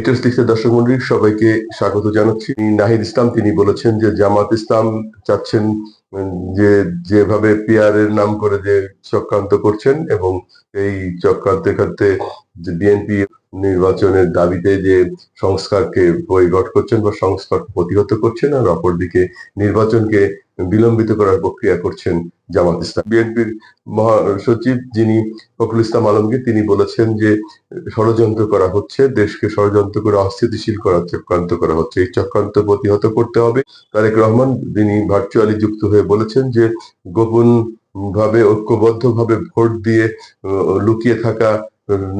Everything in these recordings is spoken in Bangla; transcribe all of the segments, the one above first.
ইন্টারেস্ট লিখতে দর্শক মন্ডলী, সবাইকে স্বাগত জানাচ্ছি। নাহিদ ইসলাম, তিনি বলেছেন যে জামাত ইসলাম চাচ্ছেন যে যেভাবে পিয়ারের নাম করে যে চক্রান্ত করছেন এবং এই চক্রান্তের ক্ষেত্রে বিএনপি নির্বাচনের দাবিতে যে সংস্কারকে বৈগট করছেন বা সংস্কার প্রতিহত করছেন আর অপরদিকে নির্বাচনকে বিলম্বিত করার প্রক্রিয়া করছেন জামাত ইসলাম। বিএনপির মহাসচিব যিনি ফখরুল ইসলাম আলমগীর, তিনি বলেছেন যে ষড়যন্ত্র করা হচ্ছে, দেশকে ষড়যন্ত্র করে অস্থিতিশীল করার চক্রান্ত করা হচ্ছে। এই চক্রান্ত প্রতিহত করতে হবে। তারেক রহমান তিনি ভার্চুয়ালি যুক্ত হয়ে বলেছেন যে গোপন ভাবে ঐক্যবদ্ধ ভাবে ভোট দিয়ে লুকিয়ে থাকা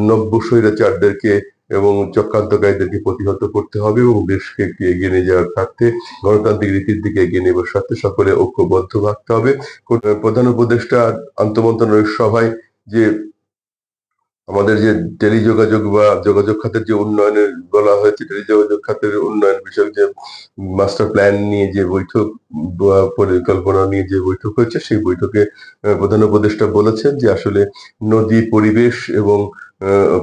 নব্য স্বৈরাচারদেরকে এবং চক্রান্তকারীদেরকে প্রতিহত করতে হবে এবং দেশকে এগিয়ে নিয়ে যাওয়ার স্বার্থে গণতান্ত্রিক রীতির দিকে এগিয়ে নেবার স্বার্থে সকলে ঐক্যবদ্ধ থাকতে হবে। প্রধান উপদেষ্টা আন্তমন্ত্রণালয়ের সভায় যে আমাদের যে টেলিযোগাযোগ বা যোগাযোগ খাতের যে উন্নয়নের বলা হয়েছে, টেলিযোগাযোগ খাতের উন্নয়ন বিষয়ক যে মাস্টার প্ল্যান নিয়ে যে বৈঠক পরিকল্পনা নিয়ে যে বৈঠক হয়েছে, সেই বৈঠকে প্রধান উপদেষ্টা বলেছেন যে আসলে নদী পরিবেশ এবং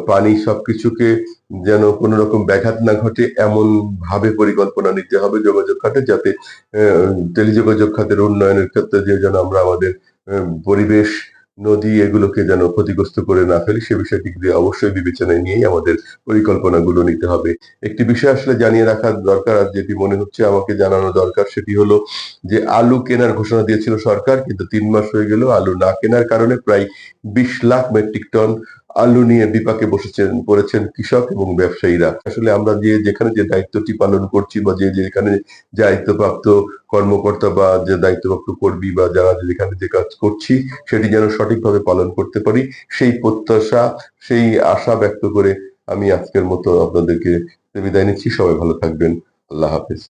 পানি সবকিছুকে যেন কোনো রকম ব্যাঘাত না ঘটে, এমন ভাবে পরিকল্পনা নিতে হবে যোগাযোগ খাতে যাতে টেলিযোগাযোগ খাতের উন্নয়নের ক্ষেত্রে যে যেন আমরা আমাদের পরিবেশ, নদী এগুলোকে যেন ক্ষতিগ্রস্ত করে না ফেলি, সে বিষয়টিকে অবশ্যই বিবেচনায় নিয়েই আমাদের পরিকল্পনাগুলো নিতে হবে। একটি বিষয় আসলে জানিয়ে রাখা দরকার আর যেটি মনে হচ্ছে আমাকে জানানো দরকার, সেটি হলো যে আলু কেনার ঘোষণা দিয়েছিল সরকার, কিন্তু তিন মাস হয়ে গেল আলু না কেনার কারণে প্রায় বিশ লাখ মেট্রিক টন আলু নিয়ে বিপাকে বসেছেন, পড়েছেন কৃষক এবং ব্যবসায়ীরা। আসলে আমরা যে যেখানে যে দায়িত্বটি পালন করছি বা যে যেখানে দায়িত্বপ্রাপ্ত কর্মকর্তা বা যে দায়িত্বপ্রাপ্ত কর্মী বা যারা যেখানে যে কাজ করছি, সেটি যেন সঠিকভাবে পালন করতে পারি, সেই প্রত্যাশা, সেই আশা ব্যক্ত করে আমি আজকের মতো আপনাদেরকে বিদায় নিচ্ছি। সবাই ভালো থাকবেন। আল্লাহ হাফেজ।